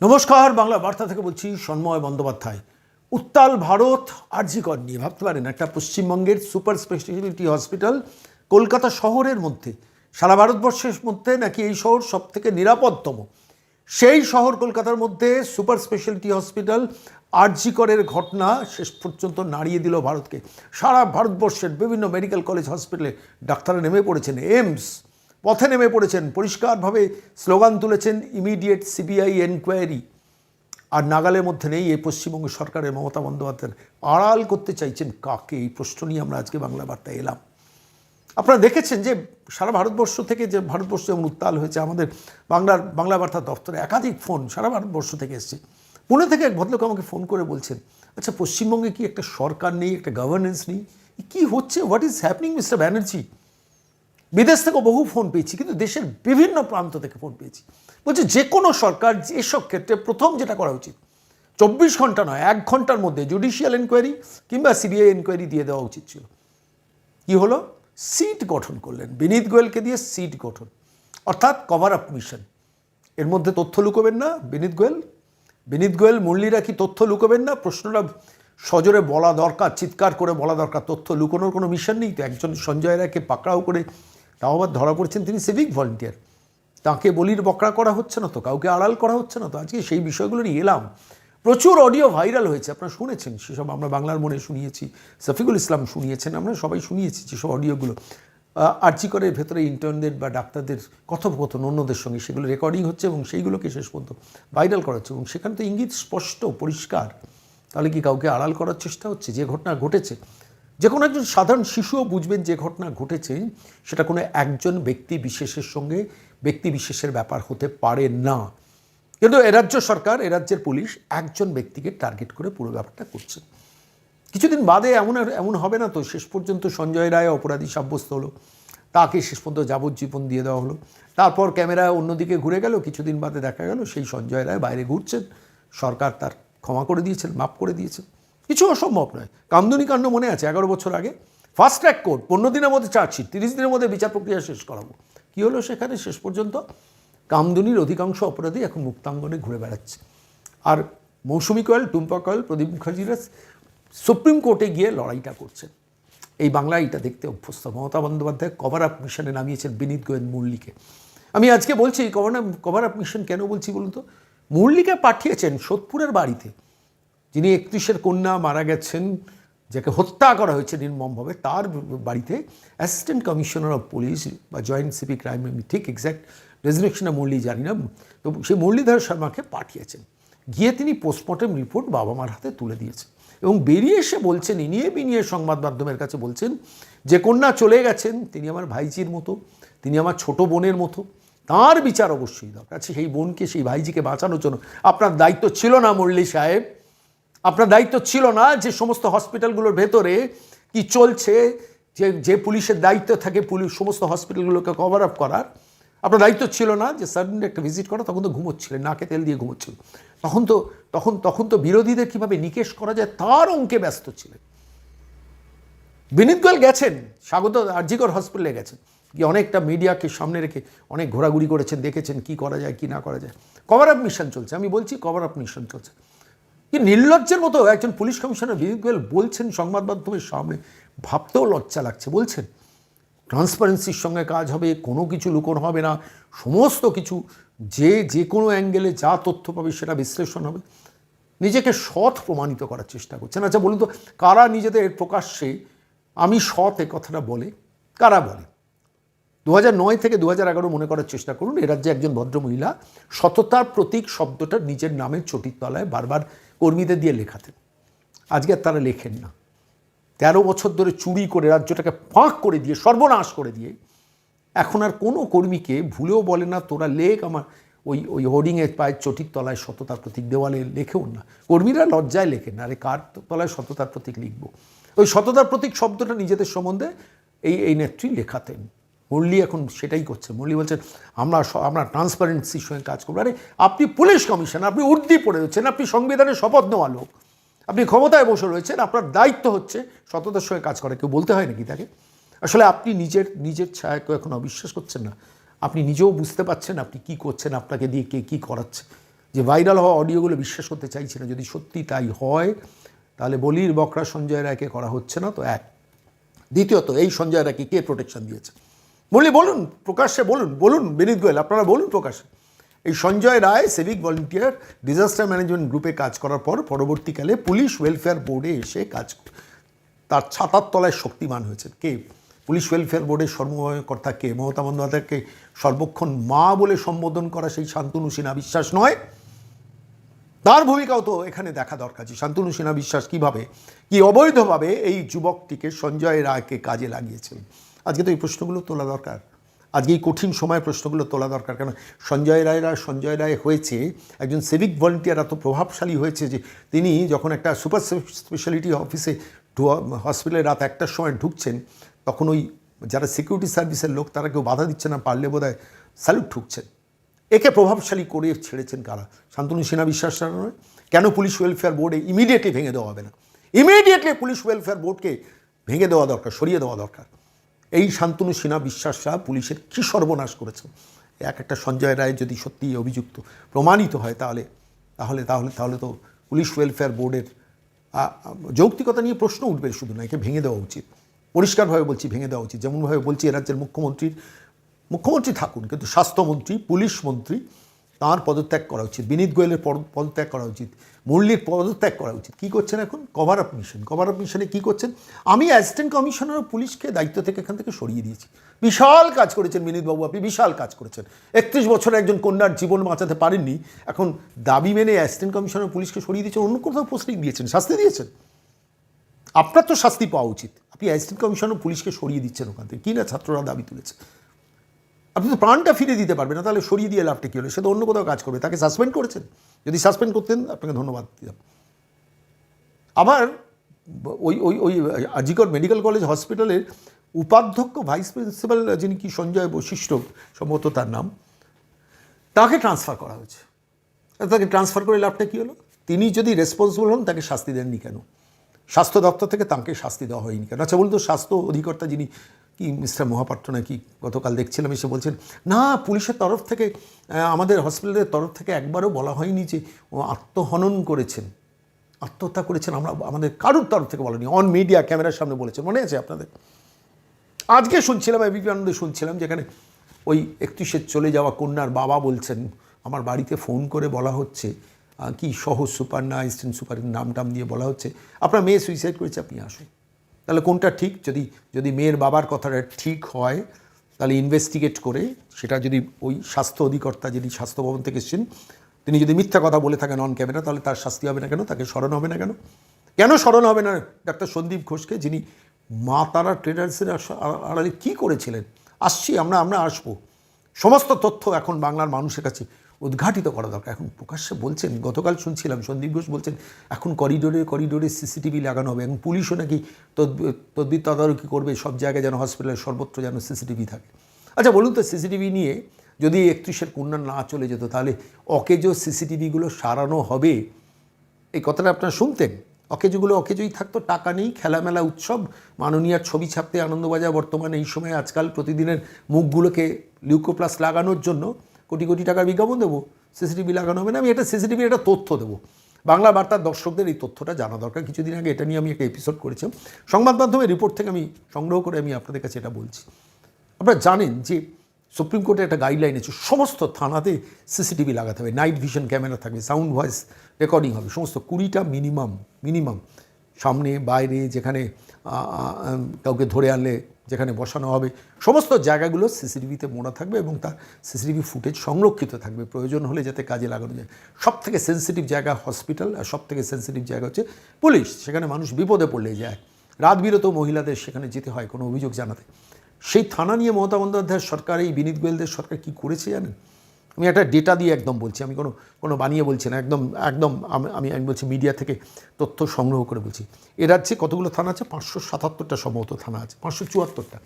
নমস্কার, বাংলা বার্তা থেকে বলছি সন্ময় বন্দ্যোপাধ্যায়। উত্তাল ভারত আরজিকর নিয়ে ভাবতে পারেন একটা পশ্চিমবঙ্গের সুপার স্পেশালিটি হসপিটাল কলকাতা শহরের মধ্যে। সারা ভারতবর্ষের মধ্যে নাকি এই শহর সব থেকে নিরাপদতম? সেই শহর কলকাতার মধ্যে সুপার স্পেশালিটি হসপিটাল আরজিকরের ঘটনা শেষ পর্যন্ত নাড়িয়ে দিল ভারতকে। সারা ভারতবর্ষের বিভিন্ন মেডিকেল কলেজ হসপিটালে ডাক্তাররা নেমে পড়েছেন, এইমস। পথে নেমে পড়েছেন। পরিষ্কারভাবে স্লোগান তুলেছেন ইমিডিয়েট সিবিআই এনকোয়ারি। আর নাগালের মধ্যে নেই এই পশ্চিমবঙ্গ সরকারের মমতা বন্দ্যোপাধ্যায় আড়াল করতে চাইছেন কাকে? এই প্রশ্ন নিয়ে আমরা আজকে বাংলা বার্তায় এলাম। আপনারা দেখেছেন যে সারা ভারতবর্ষ থেকে যে ভারতবর্ষ যেমন উত্তাল হয়েছে, আমাদের বাংলার বাংলা বার্তা দপ্তরে একাধিক ফোন সারা ভারতবর্ষ থেকে এসছে। পুনে থেকে এক ভদ্রলোক আমাকে ফোন করে বলছেন আচ্ছা পশ্চিমবঙ্গে কি একটা সরকার নেই, একটা গভর্নেন্স নেই? কি হচ্ছে? What is happening mister Banerjee বিদেশ থেকেও বহু ফোন পেয়েছি, কিন্তু দেশের বিভিন্ন প্রান্ত থেকে ফোন পেয়েছি। বলছে যে কোনো সরকার এসব ক্ষেত্রে প্রথম যেটা করা উচিত, চব্বিশ ঘণ্টা নয়, এক ঘণ্টার মধ্যে জুডিশিয়াল এনকোয়ারি কিংবা সিবিআই এনকোয়ারি দিয়ে দেওয়া উচিত ছিল। কী হলো? সিট গঠন করলেন। বিনীত গোয়েলকে দিয়ে সিট গঠন। অর্থাৎ কভার আপ মিশন এর মধ্যে তথ্য লুকোবেন না, বিনীত গোয়েল। বিনীত গোয়েল, মুরলিরা কি তথ্য লুকোবেন না? প্রশ্নটা সজোরে বলা দরকার, চিৎকার করে বলা দরকার। তথ্য লুকোনোর কোনো মিশন নেই তো? একজন সঞ্জয় রায়কে পাকড়াও করে তাও আবার ধরা পড়েছেন তিনি সিভিক ভলেন্টিয়ার তাকে বলির বকরা করা হচ্ছে না তো, কাউকে আড়াল করা হচ্ছে না তো। আজকে সেই বিষয়গুলো নিয়ে এলাম। প্রচুর অডিও ভাইরাল হয়েছে, আপনারা শুনেছেন, সেসব আমরা বাংলার মনে শুনিয়েছি সফিকুল ইসলাম শুনিয়েছেন, আমরা সবাই শুনিয়েছি যেসব অডিওগুলো আর্চিকরের ভেতরে ইন্টার্নদের বা ডাক্তারদের কথোপকথন অন্যদের সঙ্গে, সেগুলো রেকর্ডিং হচ্ছে এবং সেইগুলোকে শেষ পর্যন্ত ভাইরাল করা হচ্ছে এবং সেখানে তো ইঙ্গিত স্পষ্ট, পরিষ্কার। তাহলে কি কাউকে আড়াল করার চেষ্টা হচ্ছে? যে ঘটনা ঘটেছে যে কোনো একজন সাধারণ শিশুও বুঝবেন যে ঘটনা ঘটেছে, সেটা কোনো একজন ব্যক্তি বিশেষের সঙ্গে ব্যক্তি বিশেষের ব্যাপার হতে পারে না। কিন্তু এরাজ্য সরকার এরাজ্যের পুলিশ একজন ব্যক্তিকে টার্গেট করে পুরো ব্যাপারটা করছে। কিছুদিন বাদে এমন এমন হবে না তো, শেষ পর্যন্ত সঞ্জয় রায় অপরাধী সাব্যস্ত হলো। তাকে শেষ পর্যন্ত যাবজ্জীবন দিয়ে দেওয়া হলো। তারপর ক্যামেরা অন্যদিকে ঘুরে গেল, কিছুদিন বাদে দেখা গেল সেই সঞ্জয় রায় বাইরে ঘুরছেন। সরকার তার ক্ষমা করে দিয়েছেন, মাফ করে দিয়েছেন। কিছু অসম্ভব নয়। কামদুনি কাণ্ড মনে আছে এগারো বছর আগে? ফাস্ট ট্র্যাক কোর্ট পনেরো দিনের মধ্যে চার্জশিট তিরিশ দিনের মধ্যে বিচার প্রক্রিয়া শেষ করাবো। কী হলো সেখানে শেষ পর্যন্ত? কামদুনির অধিকাংশ অপরাধী এখন মুক্তাঙ্গনে ঘুরে বেড়াচ্ছে। আর মৌসুমী কয়েল, টুম্পা কয়েল, প্রদীপ মুখার্জিরা সুপ্রিম কোর্টে গিয়ে লড়াইটা করছেন। এই বাংলায় এটা দেখতে অভ্যস্ত। মমতা বন্দ্যোপাধ্যায় কভার আপ মিশনে নামিয়েছেন বিনীত গোয়েন মুরলিকে। আমি আজকে বলছি কভার কভার আপ মিশন কেন বলছি বলুন তো? মুরলিকে পাঠিয়েছেন সোদপুরের বাড়িতে। যিনি একত্রিশের কন্যা মারা গেছেন, যাকে হত্যা করা হয়েছে নির্মমভাবে, তার বাড়িতে অ্যাসিস্ট্যান্ট কমিশনার অফ পুলিশ বা জয়েন্ট সিপি ক্রাইম আমি ঠিক এক্স্যাক্ট রেজনেকশনটা মুরলি জানি না, তো সেই মুরলীধর শর্মাকে পাঠিয়েছেন। গিয়ে তিনি পোস্টমর্টম রিপোর্ট বাবা মার হাতে তুলে দিয়েছেন। এবং বেরিয়ে এসে বলছেন, ইনিয়ে বিনিয়ে সংবাদ মাধ্যমের কাছে বলছেন, যে কন্যা চলে গেছেন, তিনি আমার ভাইজির মতো, তিনি আমার ছোট বোনের মতো, তার বিচার অবশ্যই দরকার। আছে সেই বোনকে, সেই ভাইজিকে বাঁচানোর জন্য, আপনার দায়িত্ব ছিল না মুরলি সাহেব। আপনার দায়িত্ব ছিল না যে সমস্ত হসপিটালগুলোর ভেতরে কি চলছে, যে যে পুলিশের দায়িত্ব থাকে পুলিশ, সমস্ত হসপিটালগুলোকে কভার আপ করার। আপনার দায়িত্ব ছিল না যে সাডেনলি একটা ভিজিট করা, তখন তো ঘুমোচ্ছিলেন, নাকে তেল দিয়ে ঘুমোচ্ছিলেন তখন তো, তখন তখন তো বিরোধীদের কীভাবে নিকেশ করা যায় তার অঙ্কে ব্যস্ত ছিলেন। বিনীত গোয়েল গেছেন, স্বাগত আরজিকর হসপিটালে গেছেন। কি অনেকটা মিডিয়াকে সামনে রেখে অনেক ঘোরাঘুরি করেছেন, দেখেছেন কি করা যায়, কি না করা যায়। কভার আপ মিশন চলছে, আমি বলছি কভার আপ মিশন চলছে। কি নির্লজ্জের মতো একজন পুলিশ কমিশনার বিনীত গোয়েল বলছেন সংবাদ মাধ্যমের সামনে। ভাবতেও লজ্জা লাগছে। বলছেন ট্রান্সপারেন্সির সঙ্গে কাজ হবে, কোনো কিছু লুকোনো হবে না। সমস্ত কিছু, যে যে কোনো অ্যাঙ্গেলে যা তথ্য পাবে সেটা বিশ্লেষণ হবে। নিজেকে সৎ প্রমাণিত করার চেষ্টা করছেন। আচ্ছা বলুন তো, কারা নিজেদের প্রকাশ্যে, আমি সৎ এ কথাটা বলে? কারা বলে? দু নয় থেকে দু এগারো মনে করার চেষ্টা করুন, এ রাজ্যে একজন ভদ্রমহিলা সততার প্রতীক শব্দটা নিজের নামের চটির তলায় বারবার কর্মীদের দিয়ে লেখাতেন। আজকে আর তারা লেখেন না। তেরো বছর ধরে চুরি করে রাজ্যটাকে ফাঁক করে দিয়ে, সর্বনাশ করে দিয়ে, এখন আর কোনো কর্মীকে ভুলেও বলে না, তোরা লেখ আমার ওই ওই হোর্ডিংয়ের পায়ের চটির তলায় সততার প্রতীক দেওয়ালে লেখেও না। কর্মীরা লজ্জায় লেখেন আরে কার তলায় সততার প্রতীক লিখব? ওই সততার প্রতীক শব্দটা নিজেদের সম্বন্ধে এই এই নেত্রী লেখাতেন। মুরলি এখন সেটাই করছে। মুরলি বলছেন আমরা আমরা ট্রান্সপারেন্সির সঙ্গে কাজ করব। আরে, আপনি পুলিশ কমিশন আপনি উর্দি পড়ে রয়েছেন, আপনি সংবিধানের শপথ নেওয়া লোক। আপনি ক্ষমতায় বসে রয়েছেন, আপনার দায়িত্ব হচ্ছে সততার সঙ্গে কাজ করা। কেউ বলতে হয় নাকি তাকে? আসলে আপনি নিজের নিজের ছায়াকেও এখন অবিশ্বাস করছেন না। আপনি নিজেও বুঝতে পারছেন আপনি কি করছেন, আপনাকে দিয়ে কে কী করাচ্ছে। যে ভাইরাল হওয়া অডিওগুলো বিশ্বাস করতে চাইছি না। যদি সত্যি তাই হয়, তাহলে বলির বকরা সঞ্জয় রায়কে করা হচ্ছে না তো এক। দ্বিতীয়ত, এই সঞ্জয় রায়কে কে প্রোটেকশন দিয়েছে? বলি, বলুন, প্রকাশ্যে বলুন বলুন, বিনীত গোয়েল, আপনারা বলুন প্রকাশ্যে। এই Sanjay Roy civic volunteer disaster management গ্রুপে কাজ করার পর পরবর্তীকালে পুলিশ ওয়েলফেয়ার বোর্ডে এসে কাজ তার ছাতার তলায় শক্তিমান হয়েছেন। কে? পুলিশ ওয়েলফেয়ার বোর্ডের সর্বকর্তা কে? মমতা বন্দ্যোপাধ্যায়কে সর্বক্ষণ মা বলে সম্বোধন করা সেই শান্তনু সিনহা বিশ্বাস নয়। তার ভূমিকাও তো এখানে দেখা দরকার যে শান্তনু সিনহা বিশ্বাস কীভাবে, কি অবৈধভাবে এই যুবকটিকে সঞ্জয় রায়কে কাজে লাগিয়েছেন। আজকে তো এই প্রশ্নগুলো তোলা দরকার। আজকে এই কঠিন সময় প্রশ্নগুলো তোলা দরকার। কেন? সঞ্জয় রায়রা সঞ্জয় রায় হয়েছে, একজন সিভিক ভলেন্টিয়ার এত প্রভাবশালী হয়েছে যে তিনি যখন একটা সুপার স্পেশালিটি অফিসে হসপিটালে রাত একটার সময় ঢুকছেন, তখন ওই যারা সিকিউরিটি সার্ভিসের লোক, তারা কেউ বাধা দিচ্ছে না, পারলে বোধহয় স্যালুট ঠুকছেন একে প্রভাবশালী করে ছেড়েছেন কারা? শান্তনু সিনহা বিশ্বাস নয়। কেন পুলিশ ওয়েলফেয়ার বোর্ডে ইমিডিয়েটলি ভেঙে দেওয়া হবে না? ইমিডিয়েটলি পুলিশ ওয়েলফেয়ার বোর্ডকে ভেঙে দেওয়া দরকার, সরিয়ে দেওয়া দরকার। এই শান্তনু সিনহা বিশ্বাসরা পুলিশের কী সর্বনাশ করেছে? এক একটা সঞ্জয় রায় যদি সত্যি অভিযুক্ত প্রমাণিত হয় তাহলে তাহলে তাহলে তাহলে তো পুলিশ ওয়েলফেয়ার বোর্ডের যৌক্তিকতা নিয়ে প্রশ্ন উঠবে শুধু না, একে ভেঙে দেওয়া উচিত। পরিষ্কারভাবে বলছি ভেঙে দেওয়া উচিত। যেমনভাবে বলছি এ রাজ্যের মুখ্যমন্ত্রীর, মুখ্যমন্ত্রী থাকুন, কিন্তু স্বাস্থ্যমন্ত্রী, পুলিশ মন্ত্রী তাঁর পদত্যাগ করা উচিত। বিনীত গোয়েলের পদ- পদত্যাগ করা উচিত। মুরলির পদত্যাগ করা উচিত। কী করছেন এখন? Cover up mission cover up মিশনে কী করছেন? আমি অ্যাসিস্ট্যান্ট কমিশনার পুলিশকে দায়িত্ব থেকে এখান থেকে সরিয়ে দিয়েছি। বিশাল কাজ করেছেন বিনীতবাবু আপনি, বিশাল কাজ করেছেন। একত্রিশ বছরে একজন কন্যার জীবন বাঁচাতে পারেননি। এখন দাবি মেনে অ্যাসিস্ট্যান্ট কমিশনার পুলিশকে সরিয়ে দিয়েছেন, অন্য কোথাও পোস্টিং দিয়েছেন, শাস্তি দিয়েছেন? আপনার তো শাস্তি পাওয়া উচিত। আপনি অ্যাসিস্ট্যান্ট কমিশনার পুলিশকে সরিয়ে দিচ্ছেন ওখান থেকে। কী না ছাত্ররা দাবি তুলেছে? আপনি তো প্রাণটা ফিরে দিতে পারবেন না, তাহলে সরিয়ে দিয়ে লাভটা কী হলো? সে তো অন্য কোথাও কাজ করবে, তাকে সাসপেন্ড করেছেন? যদি সাসপেন্ড করতেন, আপনাকে ধন্যবাদ দিতাম আবার ওই ওই ওই আজিকর মেডিকেল কলেজ হসপিটালের উপাধ্যক্ষ ভাইস প্রিন্সিপাল যিনি কি সঞ্জয় বৈশিষ্ট্য সম্ভবত তার নাম, তাকে ট্রান্সফার করা হয়েছে। তাকে ট্রান্সফার করে লাভটা কী হলো? তিনি যদি রেসপন্সিবল হন, তাকে শাস্তি দেননি কেন? স্বাস্থ্য দপ্তর থেকে তাকে শাস্তি দেওয়া হয়নি কেন? আচ্ছা বলুন তো, স্বাস্থ্য অধিকর্তা যিনি কি মিস্টার মহাপাত্র নাকি গতকাল দেখছিলাম এসে বলছেন, না, পুলিশের তরফ থেকে আমাদের হসপিটালের তরফ থেকে একবারও বলা হয়নি যে ও আত্মহনন করেছেন। আত্মহত্যা করেছেন আমরা, আমাদের কারুর তরফ থেকে বলেনি অন মিডিয়া ক্যামেরার সামনে বলেছেন। মনে আছে আপনাদের? আজকে শুনছিলাম এবিপি আনন্দে শুনছিলাম যেখানে ওই একত্রিশে চলে যাওয়া কন্যার বাবা বলছেন, আমার বাড়িতে ফোন করে বলা হচ্ছে কি সহ সুপার না অ্যাসিস্ট্যান্ট সুপারের নাম টাম দিয়ে বলা হচ্ছে। আপনার মেয়ে সুইসাইড করেছে, আপনি আসুন। তাহলে কোনটা ঠিক? যদি যদি মেয়ের বাবার কথাটা ঠিক হয়, তাহলে ইনভেস্টিগেট করে সেটা যদি ওই স্বাস্থ্য অধিকর্তা, যিনি স্বাস্থ্য ভবন থেকে এসেছেন, তিনি যদি মিথ্যা কথা বলে থাকেন অন ক্যামেরা তাহলে তার শাস্তি হবে না কেন? তাকে স্মরণ হবে না কেন? কেন স্মরণ হবে না? ডাক্তার সন্দীপ ঘোষকে, যিনি মা তারা ট্রেডার্সের আড়ালে কী করেছিলেন? আসছি আমরা আমরা আসব। সমস্ত তথ্য এখন বাংলার মানুষের কাছে উদ্ঘাটিত করা দরকার। এখন প্রকাশ্যে বলছেন, গতকাল শুনছিলাম, সন্দীপ ঘোষ বলছেন, এখন করিডোরে করিডোরে সিসিটিভি লাগানো হবে এবং পুলিশও নাকি তদবি- তদবির তদারকি করবে, সব জায়গায় যেন হসপিটালের সর্বত্র যেন সিসিটিভি থাকে। আচ্ছা বলুন তো, সিসিটিভি নিয়ে যদি একত্রিশের কন্যা না চলে যেত, তাহলে অকেজো সিসিটিভিগুলো সারানো হবে? এই কথাটা আপনারা শুনতেন? অকেজোগুলো অকেজোই থাকতো, টাকা নেই, খেলামেলা উৎসব, মাননীয়ার ছবি ছাপতে আনন্দবাজার বর্তমানে এই সময় আজকাল প্রতিদিনের মুখগুলোকে লিউকোপ্লাস লাগানোর জন্য কোটি কোটি টাকার বিজ্ঞাপন দেবো, সিসিটিভি লাগানো হবে না, আমি এটা সিসিটিভির একটা তথ্য দেবো। বাংলা বার্তার দর্শকদের এই তথ্যটা জানা দরকার। কিছুদিন আগে এটা নিয়ে আমি একটা এপিসোড করেছিলাম। সংবাদ মাধ্যমে রিপোর্ট থেকে আমি সংগ্রহ করে আমি আপনাদের কাছে এটা বলছি। আপনারা জানেন যে সুপ্রিম কোর্টে একটা গাইডলাইন আছে, সমস্ত থানাতে সিসিটিভি লাগাতে হবে। নাইট ভিশন ক্যামেরা থাকবে সাউন্ড ভয়েস রেকর্ডিং হবে। সমস্ত কুড়িটা মিনিমাম মিনিমাম সামনে, বাইরে, যেখানে কাউকে ধরে আনলে যেখানে বসানো হবে। সমস্ত জায়গাগুলো সিসিটিভিতে মোড়া থাকবে এবং তার সিসিটিভি ফুটেজ সংরক্ষিত থাকবে। প্রয়োজন হলে যাতে কাজে লাগানো যায়। সব থেকে সেন্সিটিভ জায়গা হসপিটাল আর সব থেকে সেন্সিটিভ জায়গা হচ্ছে পুলিশ সেখানে মানুষ বিপদে পড়লে যায়। রাত বিরত মহিলাদের সেখানে যেতে হয় কোনো অভিযোগ জানাতে। সেই থানা নিয়ে মমতা বন্দ্যোপাধ্যায়ের সরকার, এই বিনীত গোয়েলদের সরকার কি করেছে জানেন? আমি একটা ডেটা দিয়ে একদম বলছি, আমি কোনো কোনো বানিয়ে বলছি না, একদম একদম আমি- আমি বলছি মিডিয়া থেকে তথ্য সংগ্রহ করে বলছি। এ রাজ্যে কতগুলো থানা আছে? পাঁচশো সাতাত্তরটা সম্ভবত থানা আছে, পাঁচশো চুয়াত্তরটা।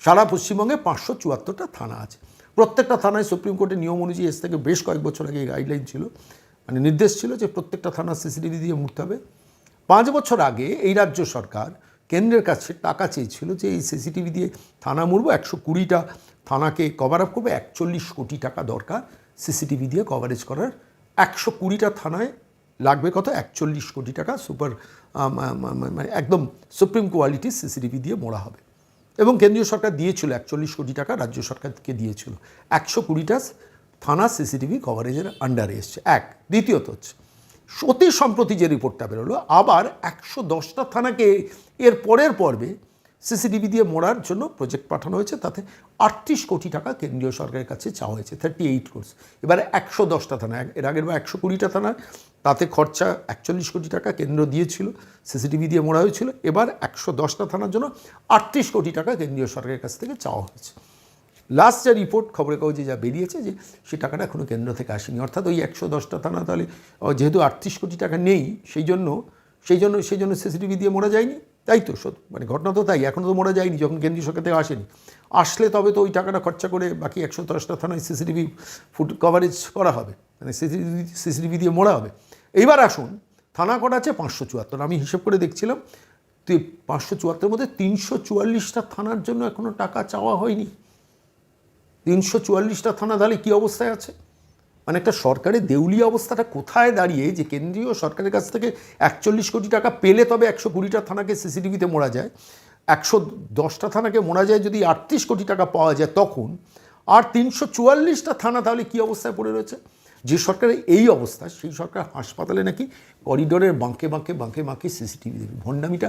সারা পশ্চিমবঙ্গে পাঁচশো চুয়াত্তরটা থানা আছে। প্রত্যেকটা থানায় সুপ্রিম কোর্টের নিয়ম অনুযায়ী এস থেকে বেশ কয়েক বছর আগে গাইডলাইন ছিল। মানে নির্দেশ ছিল যে প্রত্যেকটা থানা সিসিটিভি দিয়ে মুড়তে হবে। পাঁচ বছর আগে এই রাজ্য সরকার কেন্দ্রের কাছে টাকা চেয়েছিল যে এই সিসিটিভি দিয়ে থানা মুড়বো একশো কুড়িটা থানাকে কভার আপ করবে, একচল্লিশ কোটি টাকা দরকার সিসিটিভি দিয়ে কভারেজ করার। একশো কুড়িটা থানায় লাগবে কত? একচল্লিশ কোটি টাকা সুপার মানে একদম সুপ্রিম কোয়ালিটির সিসিটিভি দিয়ে মোড়া হবে। এবং কেন্দ্রীয় সরকার দিয়েছিল, একচল্লিশ কোটি টাকা রাজ্য সরকারকে দিয়েছিল। একশো কুড়িটা থানা সিসিটিভি কভারেজের আন্ডারে এসছে। এক। দ্বিতীয়ত হচ্ছে অতি সম্প্রতি যে রিপোর্টটা বেরোলো, আবার একশো দশটা থানাকে এর পরের পর্বে সিসিটিভি দিয়ে মোড়ার জন্য প্রজেক্ট পাঠানো হয়েছে। তাতে আটত্রিশ কোটি টাকা কেন্দ্রীয় সরকারের কাছে চাওয়া হয়েছে থার্টি এইট কোর্স এবার একশো দশটা থানা, এর আগের বা একশো কুড়িটা থানা, তাতে খরচা একচল্লিশ কোটি টাকা কেন্দ্র দিয়েছিল, সিসিটিভি দিয়ে মোড়া হয়েছিল। এবার একশো দশটা থানার জন্য আটত্রিশ কোটি টাকা কেন্দ্রীয় সরকারের কাছ থেকে চাওয়া হয়েছে। লাস্ট যা রিপোর্ট খবরের কাগজে যা বেরিয়েছে যে সে টাকাটা এখনও কেন্দ্র থেকে আসেনি, অর্থাৎ ওই একশো দশটা থানা তাহলে যেহেতু আটত্রিশ কোটি টাকা নেই সেই জন্য সেই জন্য সেই জন্য সিসিটিভি দিয়ে মোড়া যায়নি। তাই তো মানে ঘটনা তো তাই এখনও তো মোড়া যায়নি, যখন কেন্দ্রীয় সরকার থেকে আসেনি। আসলে তবে তো ওই টাকাটা খরচা করে বাকি একশো দশটা থানায় সিসিটিভি ফুট কভারেজ করা হবে। মানে সিসিটিভি সিসিটিভি দিয়ে মোড়া হবে। এইবার আসুন, থানা কটা আছে পাঁচশো চুয়াত্তর। আমি হিসেব করে দেখছিলাম তুই পাঁচশো চুয়াত্তরের মধ্যে তিনশো চুয়াল্লিশটা থানার জন্য এখনও টাকা চাওয়া হয়নি। তিনশো চুয়াল্লিশটা থানা তাহলে কী অবস্থায় আছে? মানে একটা সরকারের দেউলিয়া অবস্থাটা কোথায় দাঁড়িয়ে যে কেন্দ্রীয় সরকারের কাছ থেকে একচল্লিশ কোটি টাকা পেলে তবে একশো কুড়িটা থানাকে সিসিটিভিতে মোড়া যায়? একশো দশটা থানাকে মোড়া যায় যদি আটত্রিশ কোটি টাকা পাওয়া যায় তখন? আর তিনশো চুয়াল্লিশটা থানা তাহলে কী অবস্থায় পড়ে রয়েছে? যে সরকারের এই অবস্থা, সেই সরকার হাসপাতালে নাকি করিডোরের বাঁকে বাঁকে বাঁকে বাঁকে সিসিটিভি দেবে ভণ্ডামিটা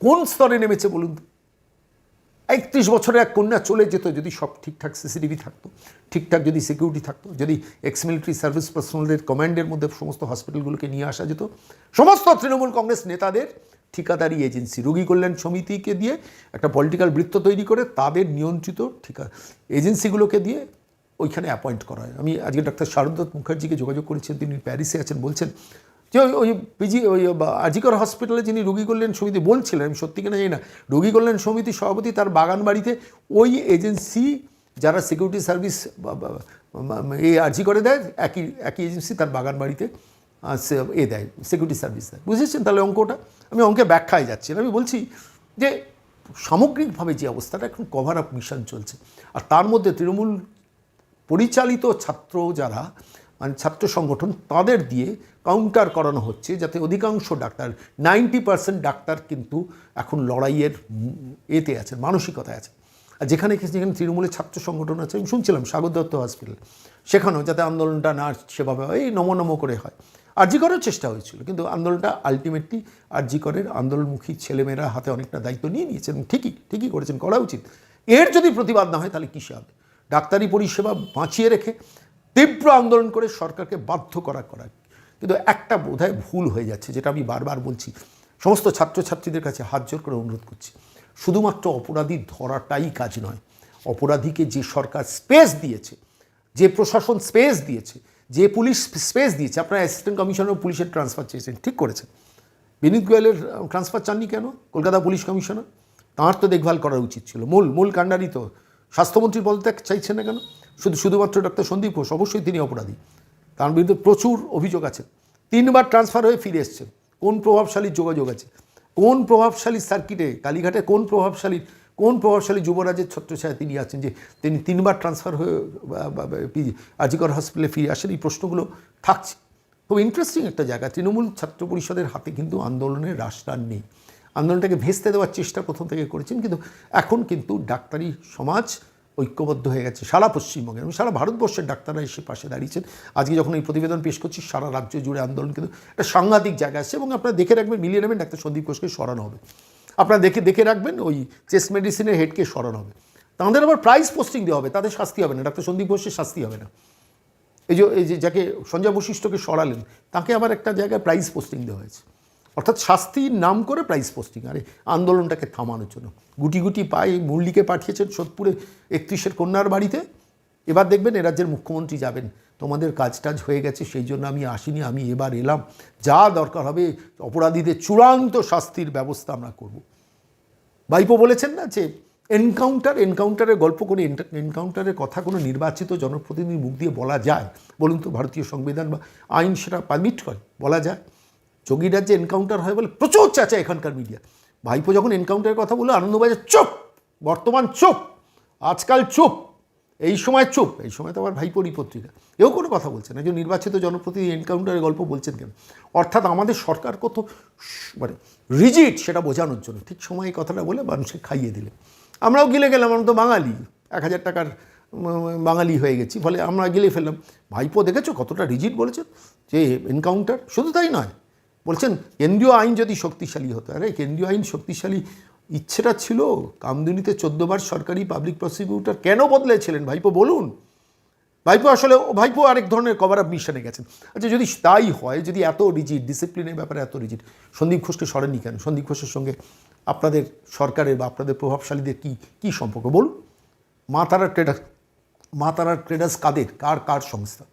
কোন স্তরে নেমেছে বলুন একত্রিশ বছরের এক কন্যা চলে যেত যদি সব ঠিকঠাক সিসিটিভি থাকতো, ঠিকঠাক যদি সিকিউরিটি থাকতো, যদি এক্স মিলিটারি সার্ভিস পার্সোনালদের কমান্ডের মধ্যে সমস্ত হসপিটালগুলোকে নিয়ে আসা যেত। সমস্ত তৃণমূল কংগ্রেস নেতাদের ঠিকাদারি এজেন্সি, রোগী কল্যাণ সমিতিকে দিয়ে একটা পলিটিক্যাল বৃত্ত তৈরি করে তাদের নিয়ন্ত্রিত ঠিকা, এজেন্সিগুলোকে দিয়ে ওইখানে অ্যাপয়েন্ট করা হয়। আমি আজকে ডাক্তার শারদত্ত মুখার্জিকে যোগাযোগ করেছেন তিনি প্যারিসে আছেন, বলছেন যে ওই পিজি ওই আজিকর হসপিটালে যিনি রোগী কল্যাণ সমিতি বলছিলেন, আমি সত্যি কিনা জানি না, রোগী কল্যাণ সমিতি সভাপতি তার বাগান বাড়িতে ওই এজেন্সি যারা সিকিউরিটি সার্ভিস এ আর্জি করে দেয়, একই একই এজেন্সি তার বাগান বাড়িতে এ দেয় সিকিউরিটি সার্ভিস দেয়। বুঝেছেন তাহলে অঙ্কটা? আমি অঙ্কে ব্যাখ্যায় যাচ্ছি। আমি বলছি যে সামগ্রিকভাবে যে অবস্থাটা, এখন কভার আপ মিশন চলছে। আর তার মধ্যে তৃণমূল পরিচালিত ছাত্র যারা মানে ছাত্র সংগঠন তাদের দিয়ে কাউন্টার করানো হচ্ছে যাতে অধিকাংশ ডাক্তার নাইনটি পার্সেন্ট ডাক্তার কিন্তু এখন লড়াইয়ের এতে আছে মানসিকতায় আছে আর যেখানে যেখানে তৃণমূলের ছাত্র সংগঠন আছে, আমি শুনছিলাম সাগর দত্ত হসপিটাল সেখানেও যাতে আন্দোলনটা না সেভাবে হয়, এই নম নম করে হয়। আরজি করার চেষ্টা হয়েছিল, কিন্তু আন্দোলনটা আলটিমেটলি আরজি করের আন্দোলনমুখী ছেলেমেয়েরা হাতে অনেকটা দায়িত্ব নিয়ে নিয়েছেন ঠিকই ঠিকই করেছেন, করা উচিত। এর যদি প্রতিবাদ না হয়, তাহলে কিসে হবে? ডাক্তারি পরিষেবা বাঁচিয়ে রেখে তীব্র আন্দোলন করে সরকারকে বাধ্য করা করা। কিন্তু একটা বোধহয় ভুল হয়ে যাচ্ছে, যেটা আমি বারবার বলছি। সমস্ত ছাত্রছাত্রীদের কাছে হাত জোর করে অনুরোধ করছি। শুধুমাত্র অপরাধী ধরাটাই কাজ নয়। অপরাধীকে যে সরকার স্পেস দিয়েছে, যে প্রশাসন স্পেস দিয়েছে, যে পুলিশ স্পেস দিয়েছে, আপনার অ্যাসিস্ট্যান্ট কমিশনার পুলিশের ট্রান্সফার চেয়েছেন, ঠিক করেছেন। বিনীত গোয়েলের ট্রান্সফার চাননি কেন? Kolkata police commissioner? তাঁর তো দেখভাল করা উচিত ছিল। মূল মূল কাণ্ডারই তো স্বাস্থ্যমন্ত্রীর পদত্যাগ চাইছেন না কেন? শুধু শুধুমাত্র ডক্টর সন্দীপ ঘোষ, অবশ্যই তিনি অপরাধী। তার বিরুদ্ধে প্রচুর অভিযোগ আছে। তিনবার ট্রান্সফার হয়ে ফিরে এসছেন কোন প্রভাবশালী যোগাযোগ আছে? কোন প্রভাবশালী সার্কিটে, কালীঘাটে কোন প্রভাবশালী কোন প্রভাবশালী যুবরাজের ছত্রছায়া তিনি আছেন যে তিনি তিনবার ট্রান্সফার হয়ে আজিকর হসপিটালে ফিরে আসেন? এই প্রশ্নগুলো থাকছে। খুব ইন্টারেস্টিং একটা জায়গা। তৃণমূল ছাত্র পরিষদের হাতে কিন্তু আন্দোলনের রাশটার নেই। আন্দোলনটাকে ভেস্তে দেওয়ার চেষ্টা প্রথম থেকে করেছেন, কিন্তু এখন কিন্তু ডাক্তারি সমাজ ঐক্যবদ্ধ হয়ে গেছে সারা পশ্চিমবঙ্গে এবং সারা ভারতবর্ষের ডাক্তাররা এসে পাশে দাঁড়িয়েছেন। আজকে যখন এই প্রতিবেদন পেশ করছি, সারা রাজ্য জুড়ে আন্দোলন কিন্তু একটা সাংঘাতিক জায়গা আছে এবং আপনারা দেখে রাখবেন, মিলিয়ে নেবেন, ডাক্তার সন্দীপ ঘোষকে সরানো হবে। আপনারা দেখে দেখে রাখবেন ওই চেস্ট মেডিসিনের হেডকে সরানো হবে। তাদের আবার প্রাইস পোস্টিং দেওয়া হবে, তাদের শাস্তি হবে না, ডাক্তার সন্দীপ ঘোষের শাস্তি হবে না। এই যে এই যে যাকে সঞ্জয় বশিষ্ঠকে সরালেন, তাকে আবার একটা জায়গায় প্রাইজ পোস্টিং দেওয়া হয়েছে। অর্থাৎ শাস্তির নাম করে প্রাইজ পোস্টিং আরে আন্দোলনটাকে থামানোর জন্য। গুটি গুটি পায়ে মুরলিকে পাঠিয়েছেন সোদপুরে একত্রিশের কন্যার বাড়িতে। এবার দেখবেন এ রাজ্যের মুখ্যমন্ত্রী যাবেন। তোমাদের কাজ টাজ হয়ে গেছে, সেই জন্য আমি আসিনি, আমি এবার এলাম। যা দরকার হবে, অপরাধীদের চূড়ান্ত শাস্তির ব্যবস্থা আমরা করব। বাইপো বলেছেন না যে এনকাউন্টার এনকাউন্টারের গল্প কোনো এনকাউন্টারের কথা কোনো নির্বাচিত জনপ্রতিনিধির মুখ দিয়ে বলা যায়। বলুন তো, ভারতীয় সংবিধান বা আইন সেটা পারমিট করে, বলা যায়। যোগী যে এনকাউন্টার হয় বলে প্রচুর চাচা এখানকার মিডিয়া ভাইপো যখন এনকাউন্টারের কথা বলল আনন্দবাজার চুপ, বর্তমান চুপ, আজকাল চুপ, এই সময় চুপ, এই সময় তো আবার ভাইপোরই পত্রিকা। এও কোনো কথা বলছে না, যে নির্বাচিত জনপ্রতিনিধি এনকাউন্টারের গল্প বলছেন কেন? অর্থাৎ আমাদের সরকার কত মানে রিজিট সেটা বোঝানোর জন্য। ঠিক সময় এই কথাটা বলে মানুষকে খাইয়ে দিলে। আমরাও গিলে গেলাম, আমরা তো বাঙালি। এক হাজার টাকার বাঙালি হয়ে গেছি, ফলে আমরা গিলে ফেললাম। ভাইপো দেখেছ কতটা রিজিট বলেছেন? যে এনকাউন্টার শুধু তাই নয় বলছেন, কেন্দ্রীয় আইন যদি শক্তিশালী হতো। আরে, কেন্দ্রীয় আইন শক্তিশালী ইচ্ছেটা ছিল, কামদুনিতে চোদ্দবার সরকারি পাবলিক প্রসিকিউটর কেন বদলেছিলেন? ভাইপো, বলুন। ভাইপো আসলে, ও ভাইপো আরেক ধরনের কভার আপ মিশনে গেছেন। আচ্ছা যদি তাই হয়, যদি এত রিজিট ডিসিপ্লিনের ব্যাপারে এত রিজিট সন্দীপ ঘোষকে সরেনি কেন? সন্দীপ ঘোষের সঙ্গে আপনাদের সরকারের বা আপনাদের প্রভাবশালীদের কি কি সম্পর্ক? বলুন। মা তারা ট্রেডার্স মা তারা ট্রেডার্স কাদের? কার কার সংস্থা?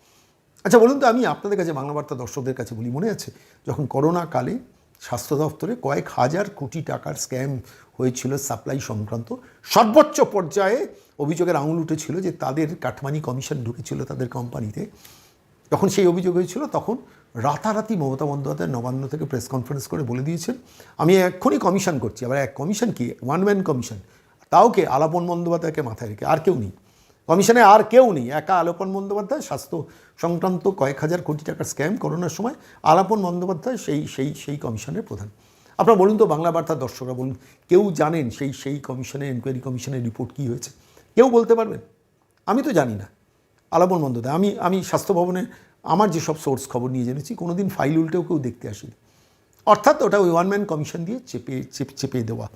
আচ্ছা বলুন তো, আমি আপনাদের কাছে বাংলা বার্তা দর্শকদের কাছে বলি, মনে আছে যখন করোনা কালে স্বাস্থ্য দপ্তরে কয়েক হাজার কোটি টাকার স্ক্যাম হয়েছিল সাপ্লাই সংক্রান্ত, সর্বোচ্চ পর্যায়ে অভিযোগের আঙুল উঠেছিল যে তাদের কাঠমানি কমিশন ঢুকেছিল তাদের কোম্পানিতে। যখন সেই অভিযোগ হয়েছিল, তখন রাতারাতি মমতা বন্দ্যোপাধ্যায় নবান্ন থেকে প্রেস কনফারেন্স করে বলে দিয়েছেন, আমি এক্ষুনি কমিশন করছি। আবার এক কমিশন কি? One man commission. তাও কে? আলাপন বন্দ্যোপাধ্যায়কে মাথায় রেখে, আর কেউ নেই। কমিশনে আর কেউ নেই। একা আলোপন বন্দ্যোপাধ্যায়, স্বাস্থ্য সংক্রান্ত কয়েক হাজার কোটি টাকার স্ক্যাম করোনার সময় আলাপন বন্দ্যোপাধ্যায় সেই সেই সেই কমিশনের প্রধান। আপনারা বলুন তো, বাংলা বার্তার দর্শকরা বলুন, কেউ জানেন সেই সেই কমিশনের এনকোয়ারি কমিশনের রিপোর্ট কী হয়েছে? কেউ বলতে পারবেন? আমি তো জানি না। আলাপন বন্দ্যোপাধ্যায়, আমি আমি স্বাস্থ্য ভবনে আমার যেসব সোর্স খবর নিয়ে জেনেছি, কোনোদিন ফাইল উল্টেও কেউ দেখতে আসেনি। অর্থাৎ ওটা ওই ওয়ান ম্যান কমিশন দিয়ে চেপে চেপে দেওয়া।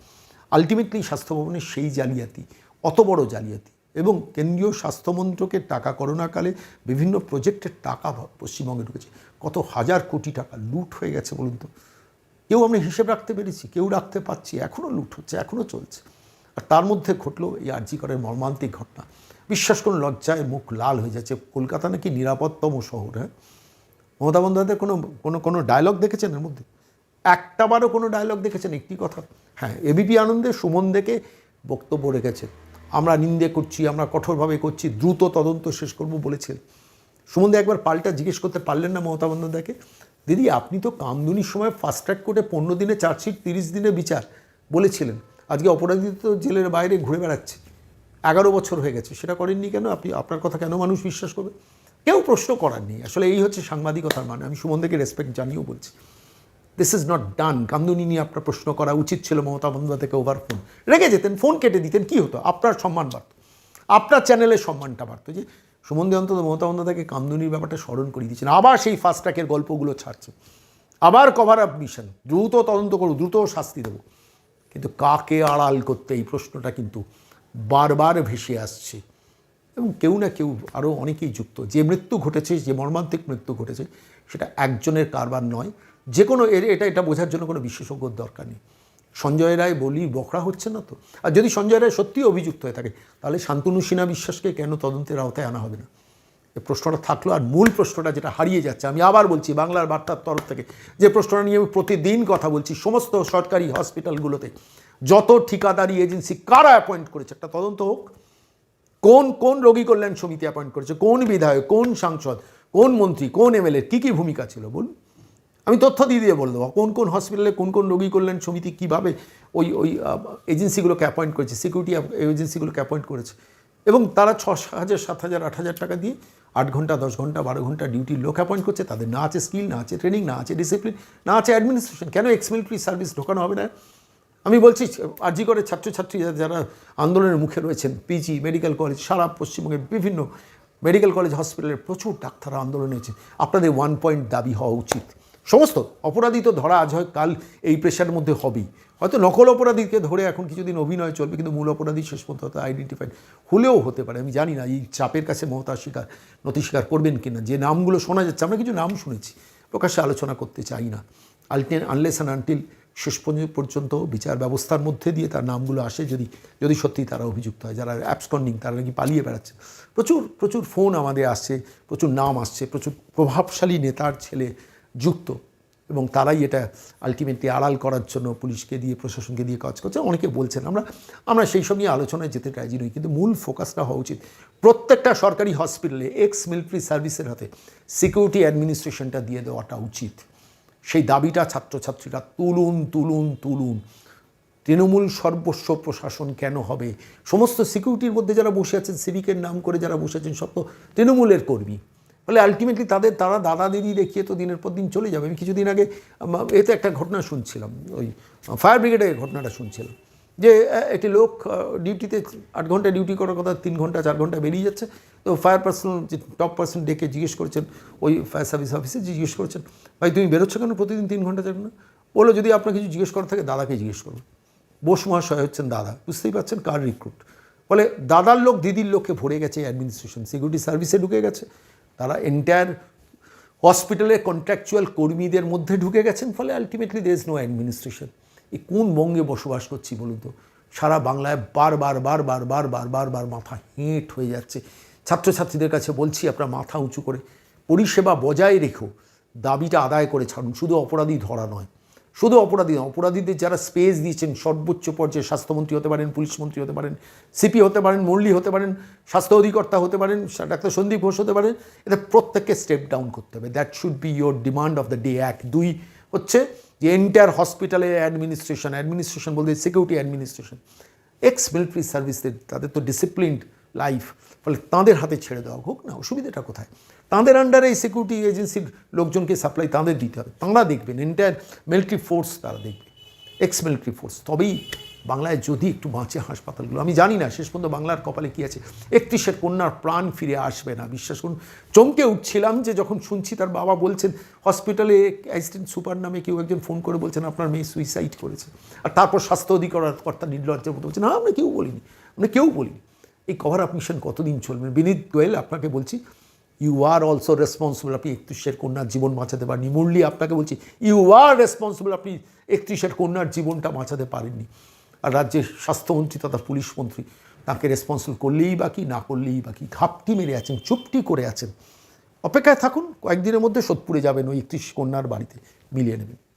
আলটিমেটলি স্বাস্থ্য ভবনের সেই জালিয়াতি, অত বড় জালিয়াতি এবং কেন্দ্রীয় স্বাস্থ্যমন্ত্রকের টাকা করোনাকালে বিভিন্ন প্রজেক্টের টাকা পশ্চিমবঙ্গে ঢুকেছে। কত হাজার কোটি টাকা লুট হয়ে গেছে বলুন তো। কেউ আমরা হিসেব রাখতে পেরেছি, কেউ রাখতে পারছি এখনও লুট হচ্ছে এখনও চলছে। আর তার মধ্যে ঘটলো এই আরজি করের মর্মান্তিক ঘটনা। বিশ্বাস করুন, লজ্জায় মুখ লাল হয়ে যাচ্ছে। কলকাতা নাকি নিরাপত্তম শহর হ্যাঁ? মমতা বন্দ্যোপাধ্যায়ের কোনো কোনো কোনো ডায়লগ দেখেছেন এর মধ্যে? একটাবারও কোনো ডায়লগ দেখেছেন? একটি কথা। হ্যাঁ এবিপি আনন্দে সুমন দেখে বক্তব্য রেখেছে আমরা নিন্দে করছি, আমরা কঠোরভাবে করছি, দ্রুত তদন্ত শেষ করব বলেছেন। সুমন দা একবার পাল্টা জিজ্ঞেস করতে পারলেন না মমতা বন্দ্যোপাধ্যায়কে? দিদি, আপনি তো কামদুনির সময় ফাস্ট কোর্টে পনেরো দিনে চার্জশিট তিরিশ দিনে বিচার বলেছিলেন। আজকে অপরাধী তো জেলের বাইরে ঘুরে বেড়াচ্ছে। এগারো বছর হয়ে গেছে, সেটা করেননি কেন? আপনি, আপনার কথা কেন মানুষ বিশ্বাস করবে? কেউ প্রশ্ন করার নেই। আসলে এই হচ্ছে সাংবাদিকতার মানে। আমি সুমনদেরকে রেসপেক্ট জানিয়েও বলছি। This is not done Kamduni নিয়ে আপনার প্রশ্ন করা উচিত ছিল মমতা বন্দ্যোপাধ্যায়কে ওভার ফোন রেগে যেতেন ফোন কেটে দিতেন, কি হতো? আপনার সম্মান বাড়ত। আপনার চ্যানেলের সম্মানটা বাড়ত। যে সুমন দে অন্তত মমতা বন্দ্যোপাধ্যায়কে কামদুনির ব্যাপারটা স্মরণ করিয়ে দিচ্ছেন আবার সেই ফাস্ট ট্র্যাকের গল্পগুলো ছাড়ছে। আবার কভার আপ মিশন দ্রুত তদন্ত করো দ্রুত শাস্তি দেবো। কিন্তু কাকে আড়াল করতে এই প্রশ্নটা কিন্তু বারবার ভেসে আসছে। এবং কেউ না কেউ আরও অনেকেই যুক্ত। যে মৃত্যু ঘটেছে, যে মর্মান্তিক মৃত্যু ঘটেছে, সেটা একজনের কারবার নয়। যে কোনো এটা এটা বোঝার জন্য কোনো বিশেষজ্ঞর দরকার নেই। সঞ্জয় রায় বলি বকরা হচ্ছে না তো? আর যদি সঞ্জয় রায় সত্যিই অভিযুক্ত হয়ে থাকে, তাহলে শান্তনু সিনহা বিশ্বাসকে কেন তদন্তের আওতায় আনা হবে না? এই প্রশ্নটা থাকল, আর মূল প্রশ্নটা যেটা হারিয়ে যাচ্ছে, আমি আবার বলছি বাংলার বার্তার তরফ থেকে, যে প্রশ্নটা নিয়ে আমি প্রতিদিন কথা বলছি সমস্ত সরকারি হসপিটালগুলোতে, যত ঠিকাদারি এজেন্সি কারা অ্যাপয়েন্ট করেছে, একটা তদন্ত হোক। কোন কোন রোগী কল্যাণ সমিতি অ্যাপয়েন্ট করেছে, কোন বিধায়ক, কোন সাংসদ, কোন মন্ত্রী, কোন এমএলএ, কী কী ভূমিকা ছিল, বলুন। আমি তথ্য দিয়ে দিয়ে বলে দেবো। কোন কোন হসপিটালে কোন কোন রোগী কল্যাণ সমিতি কীভাবে ওই ওই এজেন্সিগুলোকে অ্যাপয়েন্ট করেছে সিকিউরিটি এজেন্সিগুলোকে অ্যাপয়েন্ট করেছে। এবং তারা ছ হাজার, সাত হাজার, আট হাজার টাকা দিয়ে আট ঘণ্টা, দশ ঘণ্টা, বারো ঘণ্টা ডিউটির লোক অ্যাপয়েন্ট করছে। তাদের না আছে স্কিল না আছে ট্রেনিং না আছে ডিসিপ্লিন না আছে অ্যাডমিনিস্ট্রেশন কেন এক্স মিলিটারি সার্ভিস ঢোকানো হবে না? আমি বলছি, আরজি করে ছাত্রছাত্রী যারা আন্দোলনের মুখে রয়েছেন পিজি মেডিকেল কলেজ সারা পশ্চিমবঙ্গের বিভিন্ন মেডিকেল কলেজ হসপিটালের প্রচুর ডাক্তাররা আন্দোলন হয়েছে আপনাদের ওয়ান পয়েন্ট দাবি হওয়া উচিত। সমস্ত অপরাধী তো ধরা আজ হয়, কাল এই প্রেশারের মধ্যে হবেই। হয়তো নকল অপরাধীকে ধরে এখন কিছুদিন অভিনয় চলবে, কিন্তু মূল অপরাধী শেষ পর্যন্ত হয়তো আইডেন্টিফাইড হলেও হতে পারে। আমি জানি না, এই চাপের কাছে মমতা স্বীকার, নথি স্বীকার করবেন কিনা, যে নামগুলো শোনা যাচ্ছে, আমরা কিছু নাম শুনেছি, প্রকাশ্যে আলোচনা করতে চাই না। আলটেন আনলেস অ্যান্ড আনটিল শেষ পর্যন্ত- বিচার ব্যবস্থার মধ্যে দিয়ে তার নামগুলো আসে, যদি যদি সত্যি তারা অভিযুক্ত হয়, যারা অ্যাবসকন্ডিং তারা নাকি পালিয়ে বেড়াচ্ছে। প্রচুর প্রচুর ফোন আমাদের আসছে, প্রচুর নাম আসছে, প্রচুর প্রভাবশালী নেতার ছেলে যুক্ত। এবং তারাই এটা আলটিমেটলি আড়াল করার জন্য পুলিশকে দিয়ে, প্রশাসনকে দিয়ে কাজ করছে। অনেকে বলছেন, আমরা আমরা সেই সব নিয়ে আলোচনায় যেতে রাজি নই, কিন্তু মূল ফোকাসটা হওয়া উচিত। প্রত্যেকটা সরকারি হসপিটালে এক্স মিলিটারি সার্ভিসের হাতে সিকিউরিটি অ্যাডমিনিস্ট্রেশনটা দিয়ে দেওয়াটা উচিত। সেই দাবিটা ছাত্রছাত্রীরা তুলুন তুলুন তুলুন। তৃণমূল সর্বস্ব প্রশাসন কেন হবে? সমস্ত সিকিউরিটির মধ্যে যারা বসে আছেন সিভিকের নাম করে যারা বসে আছেন, সব তো তৃণমূলের কর্মী। ফলে আলটিমেটলি তাদের তারা দাদা দিদি দেখিয়ে তো দিনের পর দিন চলে যাবে। আমি কিছুদিন আগে এতে একটা ঘটনা শুনছিলাম, ওই ফায়ার ব্রিগেডের ঘটনাটা শুনছিলাম। যে একটি লোক ডিউটিতে আট ঘণ্টা ডিউটি করার কথা, তিন ঘণ্টা, চার ঘণ্টা বেরিয়ে যাচ্ছে। তো ফায়ার পার্সন যে টপ পার্সন ডেকে জিজ্ঞেস করছেন, ওই ফায়ার সার্ভিস অফিসে জিজ্ঞেস করছেন, ভাই, তুমি বেরোচ্ছ কেন প্রতিদিন তিন ঘণ্টা, চার ঘণ্টা? বলো যদি আপনার কিছু জিজ্ঞেস করার থাকে, দাদাকে জিজ্ঞেস করুন। বোস মহাশয় হচ্ছেন দাদা, বুঝতেই পারছেন কার রিক্রুট ফলে দাদার লোক, দিদির লোককে ভরে গেছে অ্যাডমিনিস্ট্রেশন সিকিউরিটি সার্ভিসে ঢুকে গেছে। তারা এন্টায়ার হসপিটালে কন্ট্রাকচুয়াল কর্মীদের মধ্যে ঢুকে গেছেন, ফলে ultimately there is no administration এই কোন বঙ্গে বসবাস করছি বলুন তো? সারা বাংলায় বারবার বারবার বারবার বারবার মাথা হেঁট হয়ে যাচ্ছে। ছাত্রছাত্রীদের কাছে বলছি, আপনারা মাথা উঁচু করে পরিষেবা বজায় রেখো। দাবিটা আদায় করে ছাড়ুন। শুধু অপরাধী ধরা নয়। শুধু অপরাধী অপরাধীদের যারা স্পেস দিয়েছেন, সর্বোচ্চ পর্যায়ে স্বাস্থ্যমন্ত্রী হতে পারেন, পুলিশ মন্ত্রী হতে পারেন সিপি হতে পারেন, মুরলি হতে পারেন, স্বাস্থ্য অধিকর্তা হতে পারেন, ডাক্তার সন্দীপ ঘোষ হতে পারেন, এদের প্রত্যেককে স্টেপ ডাউন করতে হবে। That should be your demand of the day এক, দুই, হচ্ছে যে এন্টায়ার হসপিটালের অ্যাডমিনিস্ট্রেশন অ্যাডমিনিস্ট্রেশন বলতে সিকিউরিটি অ্যাডমিনিস্ট্রেশন এক্স মিলিটারি সার্ভিসদের তাদের তো ডিসিপ্লিনড লাইফ ফলে তাঁদের হাতে ছেড়ে দেওয়া হোক না, অসুবিধাটা কোথায়? তাঁদের আন্ডারে এই সিকিউরিটি এজেন্সির লোকজনকে সাপ্লাই তাঁদের দিতে হবে। তাঁরা দেখবেন এন্টায়ার মিলিটারি ফোর্স তারা দেখবে এক্স মিলিটারি ফোর্স তবেই বাংলায় যদি একটু বাঁচে হাসপাতালগুলো। আমি জানি না, শেষ পর্যন্ত বাংলার কপালে কী আছে। একত্রিশের কন্যার প্রাণ ফিরে আসবে না, বিশ্বাস করুন। চমকে উঠছিলাম যে যখন শুনছি তার বাবা বলছেন হসপিটালে অ্যাসিস্ট্যান্ট সুপার নামে কেউ একজন ফোন করে বলছেন, আপনার মেয়ে সুইসাইড করেছে। আর তারপর স্বাস্থ্য অধিকর্তা নির্লজ্জের মতো বলছেন, না, আমরা কেউ বলিনি, আমরা কেউ বলিনি। এই কভার আপ মিশন কতদিন চলবে? বিনীত গোয়েল, আপনাকে বলছি ইউ আর অলসো রেসপন্সিবল আপনি একত্রিশের কন্যার জীবন বাঁচাতে পারেননি। মুরলি, আপনাকে বলছি ইউ আর রেসপন্সিবল আপনি একত্রিশের কন্যার জীবনটা বাঁচাতে পারেননি। আর রাজ্যের স্বাস্থ্যমন্ত্রী তথা পুলিশ মন্ত্রী তাকে রেসপন্সিবল করলেই বা কি, না করলেই বা কি, ঘাপটি মেরে আছেন, চুপটি করে আছেন। অপেক্ষায় থাকুন, কয়েকদিনের মধ্যে সোদপুরে যাবেন ওই একত্রিশ কন্যার বাড়িতে, মিলিয়ে নেবেন।